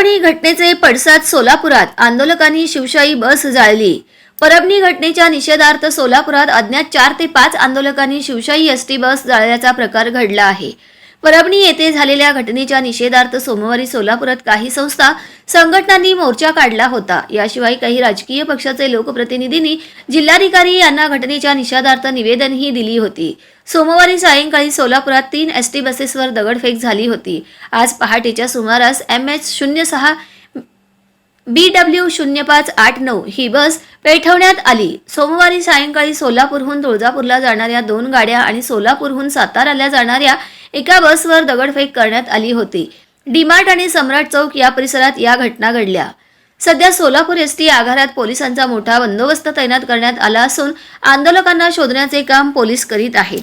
परभणी घटनेचे पडसाद सोलापुरात. आंदोलकांनी शिवशाही बस जाळली. परभणी घटनेच्या निषेधार्थ सोलापुरात अज्ञात चार ते पाच आंदोलकांनी शिवशाही एसटी बस जाळल्याचा प्रकार घडला आहे. परभणी येथे झालेल्या घटनेच्या निषेधार्थ सोमवारी सोलापुरात काही संस्था संघटनांनी मोर्चा काढला होता. याशिवाय काही राजकीय पक्षाचे लोकप्रतिनिधींनी जिल्हाधिकारी यांना घटनेच्या निषेधार्थ निवेदनही दिली होती. सोमवारी सायंकाळी सोलापुरात तीन एस टी बसेसवर दगडफेक झाली होती. आज पहाटेच्या सुमारास एम एच शून्य सहा बी डब्ल्यू शून्य पाच आठ नऊ ही बस पेठवण्यात आली. सोमवारी सायंकाळी सोलापूरहून तुळजापूरला जाणाऱ्या दोन गाड्या आणि सोलापूरहून साताराला जाणाऱ्या एका बसवर दगडफेक करण्यात आली होती. डीमार्ट आणि सम्राट चौक या परिसरात या घटना घडल्या. सध्या सोलापूर एस टी आगारात पोलिसांचा मोठा बंदोबस्त तैनात करण्यात आला असून आंदोलकांना शोधण्याचे काम पोलीस करीत आहेत.